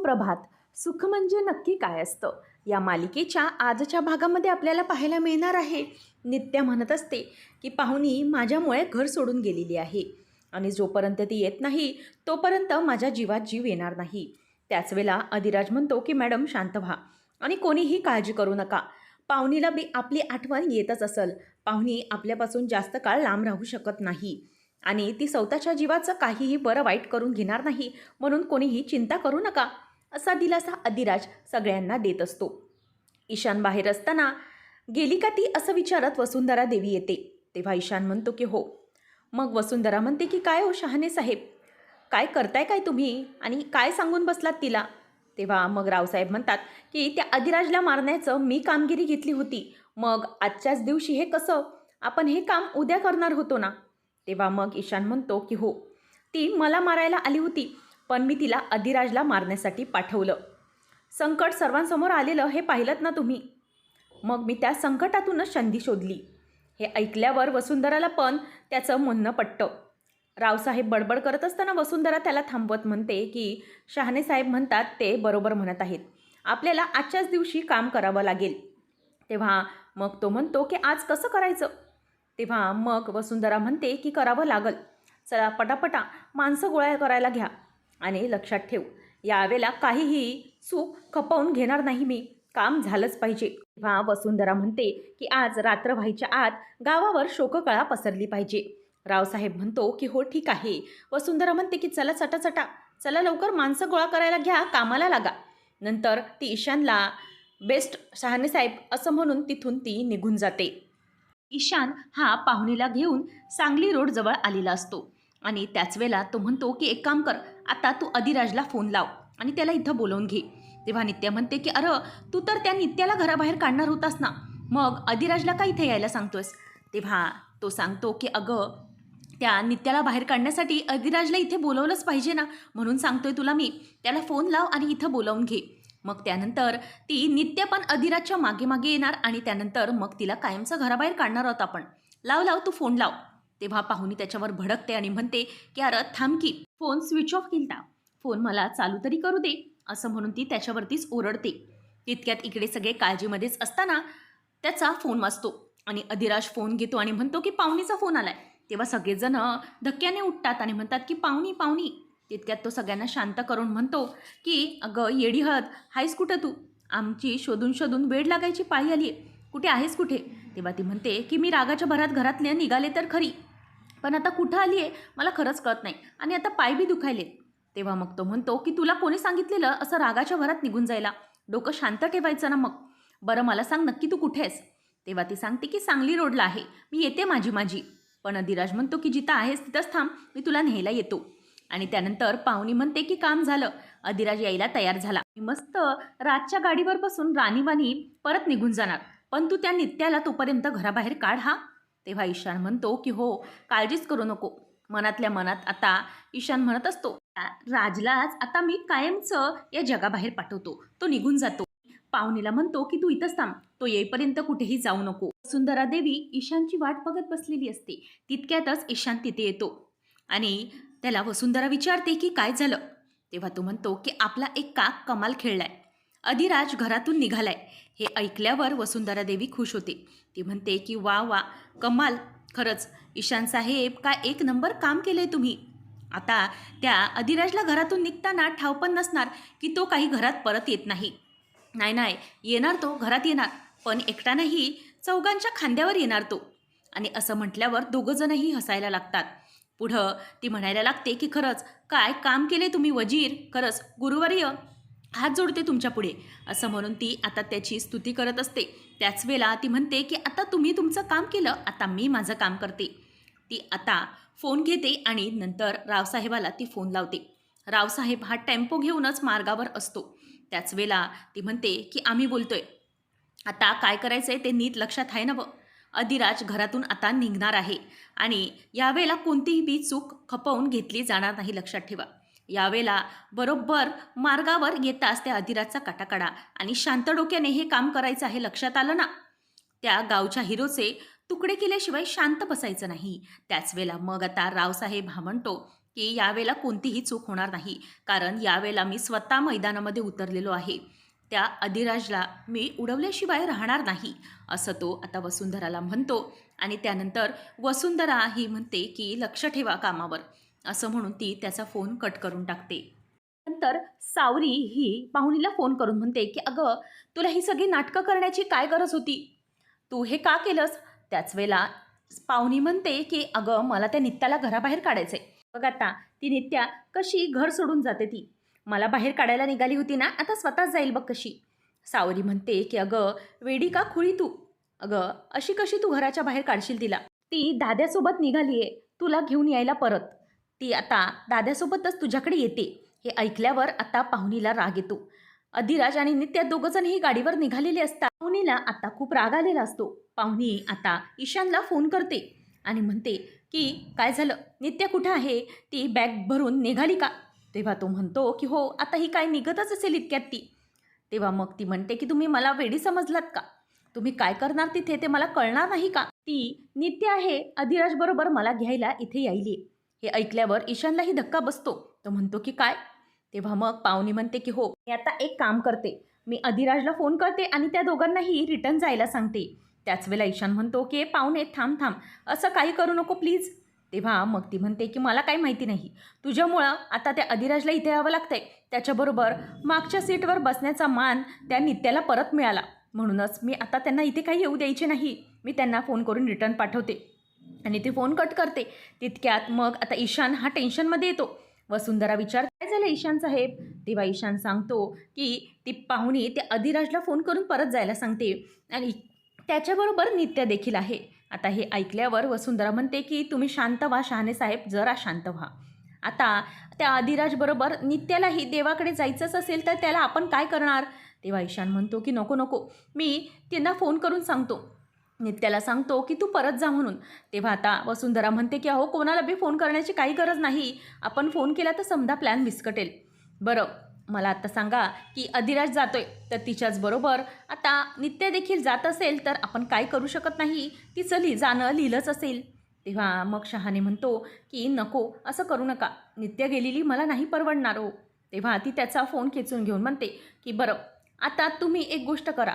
सुप्रभात. सुख म्हणजे नक्की काय असतं? या मालिकेच्या आजच्या भागामध्ये आपल्याला पाहायला मिळणार आहे. नित्या म्हणत असते की पाहुणी माझ्यामुळे घर सोडून गेलेली आहे. आणि जोपर्यंत ती येत नाही तोपर्यंत माझ्या जीवात जीव येणार नाही. त्याच वेळेला अधिराज म्हणतो की मॅडम शांत व्हा. आणि कोणीही काळजी करू नका. पाहुणीला बी आपली आठवण येतच असेल. पाहुणी आपल्यापासून जास्त काळ लांब राहू शकत नाही. आणि ती स्वतःच्या जीवाचं काहीही बरं वाईट करून घेणार नाही म्हणून कोणीही चिंता करू नका. असा दिलासा अधिराज सगळ्यांना देत असतो. ईशान बाहेर असताना गेली का ती असं विचारत वसुंधरा देवी येते. तेव्हा ईशान म्हणतो की हो. मग वसुंधरा म्हणते की काय हो शहाणे साहेब? काय करताय काय तुम्ही? आणि काय सांगून बसलात तिला? तेव्हा मग रावसाहेब म्हणतात की त्या अधिराजला मारण्याचं मी कामगिरी घेतली होती. मग आजच्याच दिवशी हे कसं? आपण हे काम उद्या करणार होतो ना? तेव्हा मग ईशान म्हणतो की हो. ती मला मारायला आली होती. पण मी तिला अधिराजला मारण्यासाठी पाठवलं. संकट सर्वांसमोर आलेलं हे पाहिलं ना तुम्ही? मग मी त्या संकटातूनच संधी शोधली. हे ऐकल्यावर वसुंधराला पण त्याचं म्हणणं पटतं. रावसाहेब बडबड करत असताना वसुंधरा त्याला थांबवत म्हणते की शहाणे साहेब म्हणतात ते बरोबर म्हणत आहेत. आपल्याला आजच्याच दिवशी काम करावं लागेल. तेव्हा मग तो म्हणतो की आज कसं करायचं? तेव्हा मग वसुंधरा म्हणते की करावं लागल. चला पटापटा माणसं गोळा करायला घ्या. आणि लक्षात ठेव यावेळेला काहीही चूक खपवून घेणार नाही मी. काम झालंच पाहिजे. तेव्हा वसुंधरा म्हणते की आज रात्र व्हायच्या आत गावावर शोककळा पसरली पाहिजे. रावसाहेब म्हणतो की हो ठीक आहे. वसुंधरा म्हणते की चला चटा चटा चला लवकर माणसं गोळा करायला घ्या कामाला लागा. नंतर ती ईशानला बेस्ट शहाणे साहेब असं म्हणून तिथून ती निघून जाते. ईशान हा पाहुणीला घेऊन सांगली रोडजवळ आलेला असतो. आणि त्याच वेळेला तो म्हणतो की एक काम कर आता तू अधिराजला फोन लाव आणि त्याला इथं बोलवून घे. तेव्हा नित्या म्हणते की अरे तू तर त्या नित्याला घराबाहेर काढणार होतास ना. मग अधिराजला का इथे यायला सांगतोस तेव्हा तो सांगतो की अगं त्या नित्याला बाहेर काढण्यासाठी अधिराजला इथे बोलवलंच पाहिजे ना. म्हणून सांगतोय तुला मी. त्याला फोन लाव आणि इथं बोलावून घे. मग त्यानंतर ती नित्य पण अधिराजच्या मागे मागे येणार आणि त्यानंतर मग तिला कायमचं घराबाहेर काढणार आहोत आपण. लाव लाव तू फोन लाव. तेव्हा पाहुणी त्याच्यावर भडकते आणि म्हणते की अरे थांब की फोन स्विच ऑफ केलता. फोन मला चालू तरी करू दे असं म्हणून ती त्याच्यावरतीच ओरडते. तितक्यात इकडे सगळे काळजीमध्येच असताना त्याचा फोन वाजतो आणि अधिराज फोन घेतो आणि म्हणतो की पाहुणीचा फोन आलाय. तेव्हा सगळेजण धक्क्याने उठतात आणि म्हणतात की पाहुणी पाहुणी. तितक्यात तो सगळ्यांना शांत करून म्हणतो की अगं येडी हद हायस कुठं तू? आमची शोधून शोधून वेळ लागायची पाळी आली आहे कुठे आहेस कुठे? तेव्हा ती म्हणते की मी रागाच्या भरात घरातल्या निघाले तर खरी. पण आता कुठं आली आहे मला खरंच कळत नाही. आणि आता पाय बी दुखायले. तेव्हा मग तो म्हणतो की तुला कोणी सांगितलेलं? असं रागाच्या भरात निघून जायला. डोकं शांत ठेवायचं ना मग. बरं मला सांग नक्की तू कुठे आहेस? तेव्हा ती सांगते की सांगली रोडला आहे. मी येते माझी माझी. पण अधिराज म्हणतो की जिथं आहेस तिथंच थांब. मी तुला न्यायला येतो. आणि त्यानंतर पाहुणी म्हणते की काम झालं. अधिराज यायला तयार झाला. मस्त रातच्या गाडीवर बसून राणीवाणी परत निघून जाणार. पण तू त्या नित्याला तोपर्यंत घराबाहेर काढ हा. तेव्हा ईशान म्हणतो की हो काळजीच करू नको. मनातल्या मनात आता ईशान म्हणत असतो राजलाच आता मी कायमचं या जगाबाहेर पाठवतो. तो निघून जातो. पाहुणीला म्हणतो की तू इथंच थांब. तो येईपर्यंत कुठेही जाऊ नको. सुंदरा देवी ईशानची वाट बघत बसलेली असते. तितक्यातच ईशान तिथे येतो आणि त्याला वसुंधरा विचारते की काय झालं? तेव्हा तो म्हणतो की आपला एक काक कमाल खेळलाय. अधिराज घरातून निघालाय. हे ऐकल्यावर वसुंधरा देवी खुश होते. ती म्हणते की वा वा कमाल. खरंच ईशान साहेब का एक नंबर काम केलंय तुम्ही? आता त्या अधिराजला घरातून निघताना ठाव पण नसणार की तो काही घरात परत येत नाही. नाही नाही येणार तो घरात येणार. पण एकटा नाही चौघांच्या खांद्यावर येणार तो. आणि असं म्हटल्यावर दोघंजणही हसायला लागतात. पुढं ती म्हणायला लागते की खरंच काय काम केले तुम्ही वजीर? खरंच गुरुवर्य. हात जोडते तुमच्यापुढे असं म्हणून ती आता त्याची स्तुती करत असते. त्याच वेळेला ती म्हणते की आता तुम्ही तुमचं काम केलं आता मी माझं काम करते. ती आता फोन घेते आणि नंतर रावसाहेबाला ती फोन लावते. रावसाहेब हा टेम्पो घेऊनच मार्गावर असतो. त्याच वेळेला ती म्हणते की आम्ही बोलतोय. आता काय करायचं आहे ते नीट लक्षात आहे ना व? अधिराज घरातून आता निघणार आहे आणि यावेळेला कोणतीही बी चूक खपवून घेतली जाणार नाही लक्षात ठेवा. यावेळेला बरोबर मार्गावर येताच त्या अधिराजचा काटाकडा. आणि शांत डोक्याने हे काम करायचं आहे लक्षात आलं ना? त्या गावच्या हिरोचे तुकडे केल्याशिवाय शांत बसायचं नाही. त्याच वेळेला मग आता रावसाहेब हा म्हणतो की यावेळेला कोणतीही चूक होणार नाही. कारण यावेळेला मी स्वतः मैदानामध्ये उतरलेलो आहे. त्या अधिराजला मी उडवल्याशिवाय राहणार नाही असं तो आता वसुंधराला म्हणतो. आणि त्यानंतर वसुंधरा ही म्हणते की लक्ष ठेवा कामावर. असं म्हणून ती त्याचा फोन कट करून टाकते. नंतर सावरी ही पाहुणीला फोन करून म्हणते की अगं तुला ही सगळी नाटकं करण्याची काय गरज होती? तू हे का केलंस? त्याच वेळेला पाहुणी म्हणते की अगं मला त्या नित्याला घराबाहेर काढायचं आहे बघ आता ती नित्या कशी घर सोडून जाते ती. मला बाहेर काढायला निघाली होती ना आता स्वतःच जाईल बघ कशी. सावरी म्हणते की अगं वेडी का खुळी तू? अगं अशी कशी तू घराच्या बाहेर काढशील तिला? ती दाद्यासोबत निघाली आहे तुला घेऊन यायला परत. ती आता दाद्यासोबतच तुझ्याकडे येते. हे ऐकल्यावर आता पाहुणीला राग येतो. अधिराज आणि नित्या दोघंजणही गाडीवर निघालेले असतात पाहुणीला आता खूप राग आलेला असतो. पाहुणी आता ईशानला फोन करते आणि म्हणते की काय झालं? नित्या कुठं आहे? ती बॅग भरून निघाली का? तेव्हा तो म्हणतो की हो आता ही काय निघतच असेल इतक्यात ती. तेव्हा मग ती म्हणते की तुम्ही मला वेडी समजलात का? तुम्ही काय करणार तिथे? ते मला कळणार नाही का? ती नित्य आहे. अधिराज बरोबर मला घ्यायला इथे यायली हे ऐकल्यावर ईशानलाही धक्का बसतो. तो म्हणतो की काय? तेव्हा मग पाहुणी म्हणते की हो मी आता एक काम करते. मी अधिराजला फोन करते आणि त्या दोघांनाही रिटर्न जायला सांगते. त्याच वेळेला ईशान म्हणतो की पाहुणे थांब थांब. असं काही करू नको प्लीज. तेव्हा मग ती म्हणते की मला काही माहिती नाही. तुझ्यामुळं आता त्या अधिराजला इथे यावं लागतंय. त्याच्याबरोबर मागच्या सीटवर बसण्याचा मान त्या नित्याला परत मिळाला. म्हणूनच मी आता त्यांना इथे काही येऊ द्यायचे नाही. मी त्यांना फोन करून रिटर्न पाठवते. आणि ते फोन कट करते. तितक्यात मग आता ईशान हा टेन्शनमध्ये येतो. वसुंधरा विचार काय झालं ईशान साहेब? तेव्हा ईशान सांगतो की ती पाहुणी त्या अधिराजला फोन करून परत जायला सांगते. आणि त्याच्याबरोबर नित्या देखील आहे. आता हे ऐकल्यावर वसुंधरा म्हणते की तुम्ही शांत व्हा शहाणे साहेब जरा शांत व्हा. आता त्या अधिराजबरोबर नित्यालाही देवाकडे जायचंच असेल तर त्याला आपण काय करणार? तेव्हा ईशान म्हणतो की नको नको. मी त्यांना फोन करून सांगतो. नित्याला सांगतो की तू परत जा म्हणून. तेव्हा आता वसुंधरा म्हणते की अहो कोणाला बी फोन करण्याची काही गरज नाही. आपण फोन केला तर समजा प्लॅन विस्कटेल बरं मला आता सांगा की अधिराज जातोय तर तिच्याच बरोबर. आता नित्य देखील जात असेल तर आपण काय करू शकत नाही? तिचं लि जाणं लिहिलंच असेल. तेव्हा मग शहाने म्हणतो की नको असं करू नका. नित्य गेलेली मला नाही परवडणार हो. तेव्हा ती त्याचा फोन खेचून घेऊन म्हणते की बरं आता तुम्ही एक गोष्ट करा.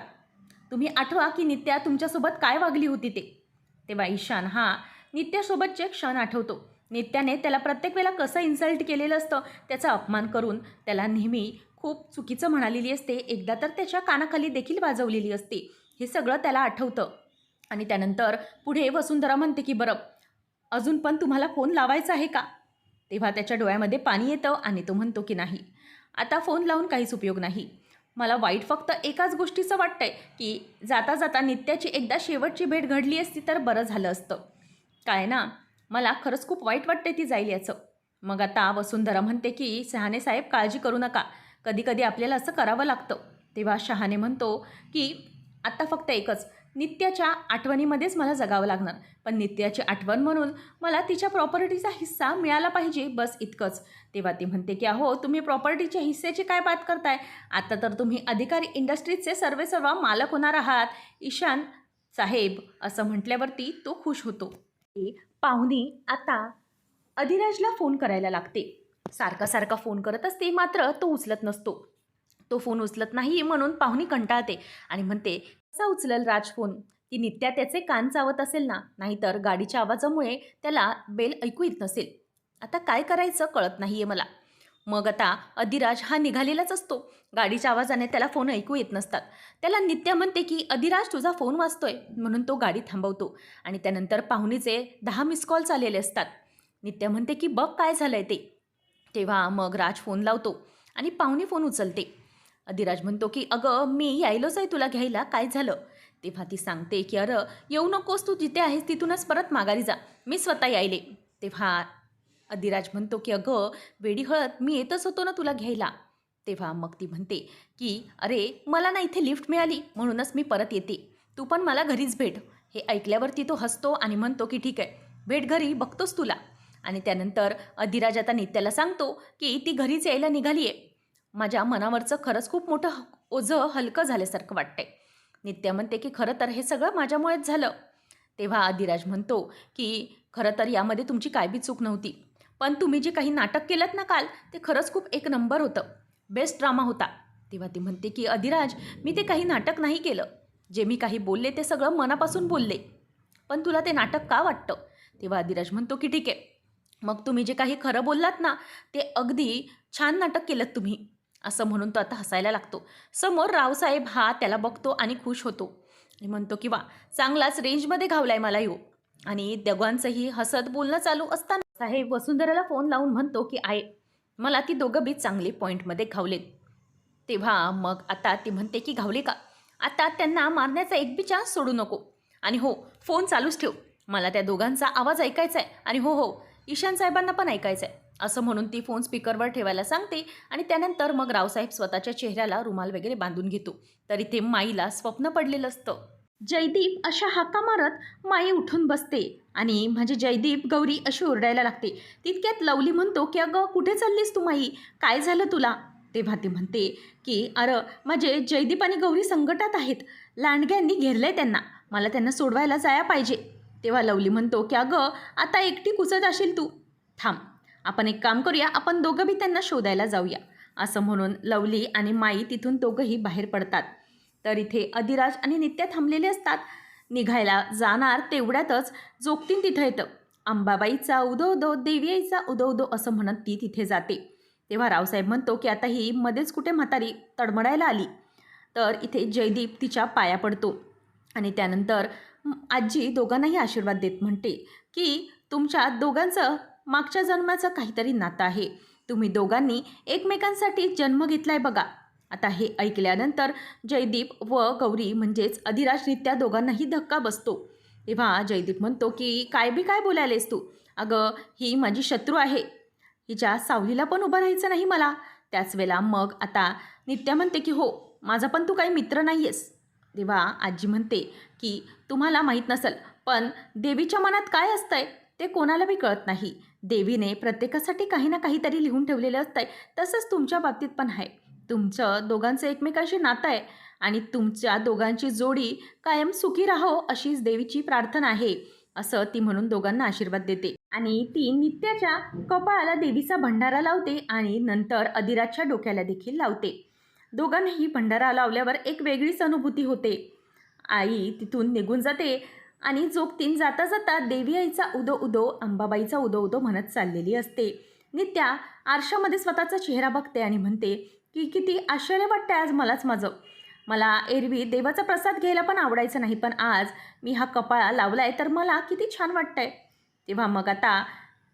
तुम्ही आठवा की नित्या तुमच्यासोबत काय वागली होती ते? तेव्हा ईशान हा नित्यासोबतचे क्षण आठवतो. नित्याने त्याला प्रत्येक वेळेला कसं इन्सल्ट केलेलं असतं त्याचा अपमान करून त्याला नेहमी खूप चुकीचं म्हणालेली असते. एकदा तर त्याच्या कानाखाली देखील वाजवलेली असते. हे सगळं त्याला आठवतं. आणि त्यानंतर पुढे वसुंधरा म्हणते की बरं अजून पण तुम्हाला फोन लावायचा आहे का? तेव्हा त्याच्या डोळ्यामध्ये पाणी येतं आणि तो म्हणतो की नाही. आता फोन लावून काहीच उपयोग नाही. मला वाईट फक्त एकाच गोष्टीचं वाटतंय की जाता जाता नित्याची एकदा शेवटची भेट घडली असती तर बरं झालं असतं. काय ना? मला खरंच खूप वाईट वाटते ती जाईल याचं. मग आता वसुंधरा म्हणते की शहाणे साहेब काळजी करू नका. कधी कधी आपल्याला असं करावं लागतं. तेव्हा शहाणे म्हणतो की आत्ता फक्त एकच. नित्याच्या आठवणीमध्येच मला जगावं लागणार. पण नित्याची आठवण म्हणून मला तिच्या प्रॉपर्टीचा हिस्सा मिळाला पाहिजे बस इतकंच. तेव्हा ती म्हणते की अहो तुम्ही प्रॉपर्टीच्या हिस्सेची काय बात करताय? आता तर तुम्ही अधिकारी इंडस्ट्रीजचे सर्वे सर्व मालक होणार आहात. ईशान साहेब असं म्हटल्यावरती तो खुश होतो. पाहुणी आता अधिराजला फोन करायला लागते. सारखा सारखा फोन करत असते मात्र तो उचलत नसतो. तो फोन उचलत नाही म्हणून पाहुणी कंटाळते आणि म्हणते कसा उचलल राज फोन ती नित्या त्याचे कान चावत असेल ना नाहीतर गाडीच्या आवाजामुळे त्याला बेल ऐकू येत नसेल. आता काय करायचं कळत नाही आहे मला. मग आता अधिराज हा निघालेलाच असतो. गाडीच्या आवाजाने त्याला फोन ऐकू येत नसतात. त्याला नित्या म्हणते की अधिराज तुझा फोन वाजतोय. म्हणून तो गाडी थांबवतो आणि त्यानंतर पाहुणीचे दहा मिस कॉल्स आलेले असतात. नित्या म्हणते की बघ काय झालंय ते. तेव्हा मग राज फोन लावतो आणि पाहुणी फोन उचलते. अधिराज म्हणतो की अगं मी यायलोच आहे तुला घ्यायला. काय झालं? तेव्हा ती सांगते की अरं येऊ नकोस. तू जिथे आहेस तिथूनच परत माघारी जा. मी स्वतः यायले. तेव्हा अधिराज म्हणतो की अगं वेडी हळद मी येतच होतो ना तुला घ्यायला. तेव्हा मग ती म्हणते की अरे मला ना इथे लिफ्ट मिळाली. म्हणूनच मी परत येते. तू पण मला घरीच भेट. हे ऐकल्यावरती तो हसतो आणि म्हणतो की ठीक आहे. भेट घरी बघतोस तुला. आणि त्यानंतर अधिराज आता नित्याला सांगतो की ती घरीच यायला निघाली आहे माझ्या मनावरचं खरंच खूप मोठं ओझं हलकं झाल्यासारखं वाटतंय. नित्या म्हणते की खरं तर हे सगळं माझ्यामुळेच झालं. तेव्हा अधिराज म्हणतो की खरं तर यामध्ये तुमची काय बी चूक नव्हती. पण तुम्ही जे काही नाटक केलं ना काल ते खरंच खूप एक नंबर होतं. बेस्ट ड्रामा होता. तेव्हा ती म्हणते की अधिराज मी ते काही नाटक नाही केलं. जे मी काही बोलले ते सगळं मनापासून बोलले. पण तुला ते नाटक का वाटतं? तेव्हा अधिराज म्हणतो की ठीक आहे. मग तुम्ही जे काही खरं बोललात ना ते अगदी छान नाटक केलं तुम्ही. असं म्हणून तो आता हसायला लागतो. समोर रावसाहेब हा त्याला बघतो आणि खुश होतो. आणि म्हणतो की वा चांगलाच रेंजमध्ये घावलाय मला येऊ आणि दोघांचंही हसत बोलणं चालू असताना साहेब वसुंधराला फोन लावून म्हणतो की आय मला ती दोघं बी चांगले पॉईंटमध्ये घावलेत. तेव्हा मग आता ती म्हणते की घावले का? आता त्यांना मारण्याचा एक बी चान्स सोडू नको. आणि हो फोन चालूच ठेव. मला त्या दोघांचा आवाज ऐकायचा आहे आणि हो हो ईशान साहेबांना पण ऐकायचं आहे असं म्हणून ती फोन स्पीकरवर ठेवायला सांगते आणि त्यानंतर मग रावसाहेब स्वतःच्या चेहऱ्याला रुमाल वगैरे बांधून घेतो. तर इथे माईला स्वप्न पडलेलं असतं. जयदीप अशा हाका मारत माई उठून बसते आणि म्हणजे जयदीप गौरी अशी ओरडायला लागते. तितक्यात लवली म्हणतो की अगं कुठे चाललीस तू माई? काय झालं तुला? तेव्हा ती म्हणते की अरं माझे जयदीप आणि गौरी संकटात आहेत. लांडग्यांनी घेरलंय त्यांना. मला त्यांना सोडवायला जाया पाहिजे. तेव्हा लवली म्हणतो की अगं आता एकटी कुचत असेल तू. थांब. आपण एक काम करूया आपण दोघंबी त्यांना शोधायला जाऊया. असं म्हणून लवली आणि माई तिथून दोघंही बाहेर पडतात. तर इथे अधिराज आणि नित्या थांबलेले असतात. निघायला जाणार तेवढ्यातच जोगतीन तिथं येतं. अंबाबाईचा उदो उदो देवी आईचा उदो उदो असं म्हणत ती तिथे जाते. तेव्हा रावसाहेब म्हणतो की आता ही मध्येच कुठे म्हातारी तडमडायला आली? तर इथे जयदीप तिच्या पाया पडतो. आणि त्यानंतर आजी दोघांनाही आशीर्वाद देत म्हणते की तुमच्या दोघांचं मागच्या जन्माचं काहीतरी नातं आहे. तुम्ही दोघांनी एकमेकांसाठी जन्म घेतलाय बघा. आता हे ऐकल्यानंतर जयदीप व गौरी म्हणजेच अधिराजरित्या दोघांनाही धक्का बसतो. तेव्हा जयदीप म्हणतो की काय बी काय बोलायलेस तू? अगं ही माझी शत्रू आहे. हिच्या सावलीला पण उभं राहायचं नाही मला. त्याच वेळेला मग आता नित्या म्हणते की हो माझा पण तू काही मित्र नाही आहेस तेव्हा आजी म्हणते की तुम्हाला माहीत नसेल पण देवीच्या मनात काय असतंय ते कोणाला बी कळत नाही. देवीने प्रत्येकासाठी काही ना काहीतरी लिहून ठेवलेलं असतंय. तसंच तुमच्या बाबतीत पण आहे. तुमचं दोघांचं एकमेकांशी नातं आहे आणि तुमच्या दोघांची जोडी कायम सुखी राहो अशीच देवीची प्रार्थना आहे असं ती म्हणून दोघांना आशीर्वाद देते. आणि ती नित्याच्या कपाळाला देवीचा भंडारा लावते आणि नंतर अधिराजच्या डोक्याला देखील लावते. दोघांनाही भंडारा लावल्यावर एक वेगळीच अनुभूती होते. आई तिथून निघून जाते. आणि जोगतीन जाता जाता देवी आईचा उदो उदो अंबाबाईचा उदो उदो म्हणत चाललेली असते. नित्या आरशामध्ये स्वतःचा चेहरा बघते आणि म्हणते की किती आश्चर्य वाटते आज मलाच माझं. मला एरवी देवाचा प्रसाद घ्यायला पण आवडायचं नाही पण आज मी हा कपाळा लावला आहे तर मला किती छान वाटतंय. तेव्हा मग आता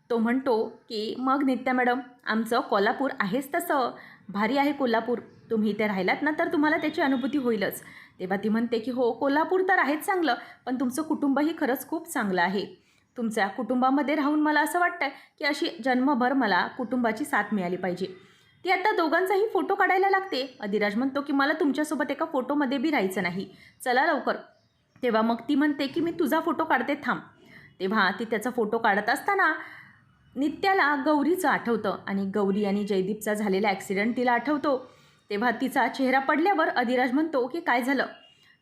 तो म्हणतो की मग नित्या मॅडम आमचं कोल्हापूर आहेच तसं. भारी आहे कोल्हापूर. तुम्ही इथे राहिलात ना तर तुम्हाला त्याची अनुभूती होईलच. तेव्हा ती म्हणते की हो कोल्हापूर तर आहेच चांगलं पण तुमचं कुटुंबही खरंच खूप चांगलं आहे. तुमच्या कुटुंबामध्ये राहून मला असं वाटतं की अशी जन्मभर मला कुटुंबाची साथ मिळाली पाहिजे. ती आता दोघांचाही फोटो काढायला लागते. अधिराज म्हणतो की मला तुमच्यासोबत एका फोटोमध्ये बी राहायचं नाही. चला लवकर. तेव्हा मग ती म्हणते की मी तुझा फोटो काढते थांब. तेव्हा ती त्याचा फोटो काढत असताना नित्याला गौरीचं आठवतं आणि गौरी आणि जयदीपचा झालेला ॲक्सिडेंट तिला आठवतो. तेव्हा तिचा चेहरा पडल्यावर अधिराज म्हणतो की काय झालं?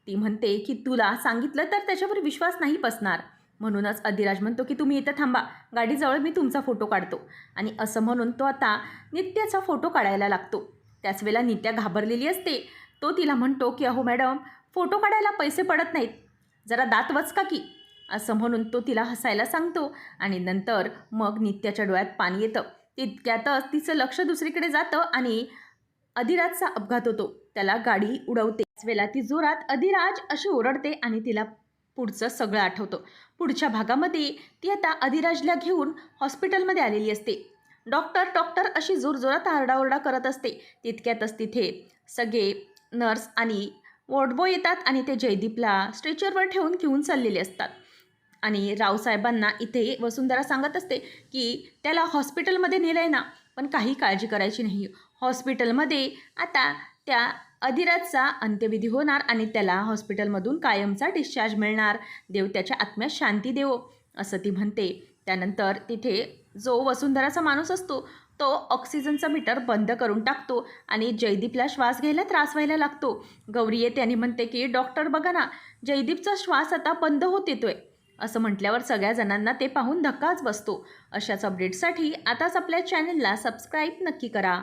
ती म्हणते की तुला सांगितलं तर त्याच्यावर विश्वास नाही बसणार. म्हणूनच अधिराज म्हणतो की तुम्ही इथं थांबा गाडीजवळ मी तुमचा फोटो काढतो. आणि असं म्हणून तो आता नित्याचा फोटो काढायला लागतो. त्याच वेळेला नित्या घाबरलेली असते. तो तिला म्हणतो की अहो मॅडम फोटो काढायला पैसे पडत नाहीत. जरा दात वचका की. असं म्हणून तो तिला हसायला सांगतो आणि नंतर मग नित्याच्या डोळ्यात पाणी येतं. तितक्यातच तिचं लक्ष दुसरीकडे जातं आणि अधिराजचा अपघात होतो. त्याला गाडी उडवते. त्याच वेळेला ती जोरात अधिराज अशी ओरडते आणि तिला पुढचं सगळं आठवतं. पुढच्या भागामध्ये ती आता अधिराजला घेऊन हॉस्पिटलमध्ये आलेली असते. डॉक्टर डॉक्टर अशी जोरजोरात आरडाओरडा करत असते. तितक्यातच तिथे सगळे नर्स आणि वॉर्डबॉय येतात आणि ते जयदीपला स्ट्रेचरवर ठेवून घेऊन चाललेले असतात. आणि रावसाहेबांना इथे वसुंधरा सांगत असते की त्याला हॉस्पिटलमध्ये नेलं आहे ना पण काही काळजी करायची नाही. हॉस्पिटलमध्ये. आता त्या अधिराजचा अंत्यविधी होणार आणि त्याला हॉस्पिटलमधून कायमचा डिस्चार्ज मिळणार. देव त्याच्या आत्म्यात शांती देवो असं ती म्हणते. त्यानंतर तिथे जो वसुंधराचा माणूस असतो तो ऑक्सिजनचा मीटर बंद करून टाकतो आणि जयदीपला श्वास घ्यायला त्रास व्हायला लागतो. गौरी येते आणि म्हणते की डॉक्टर बघा ना जयदीपचा श्वास आता बंद होत येतोय. असं म्हटल्यावर सगळ्या जणांना ते पाहून धक्काच बसतो. अशाच अपडेटसाठी आताच आपल्या चॅनलला सबस्क्राईब नक्की करा.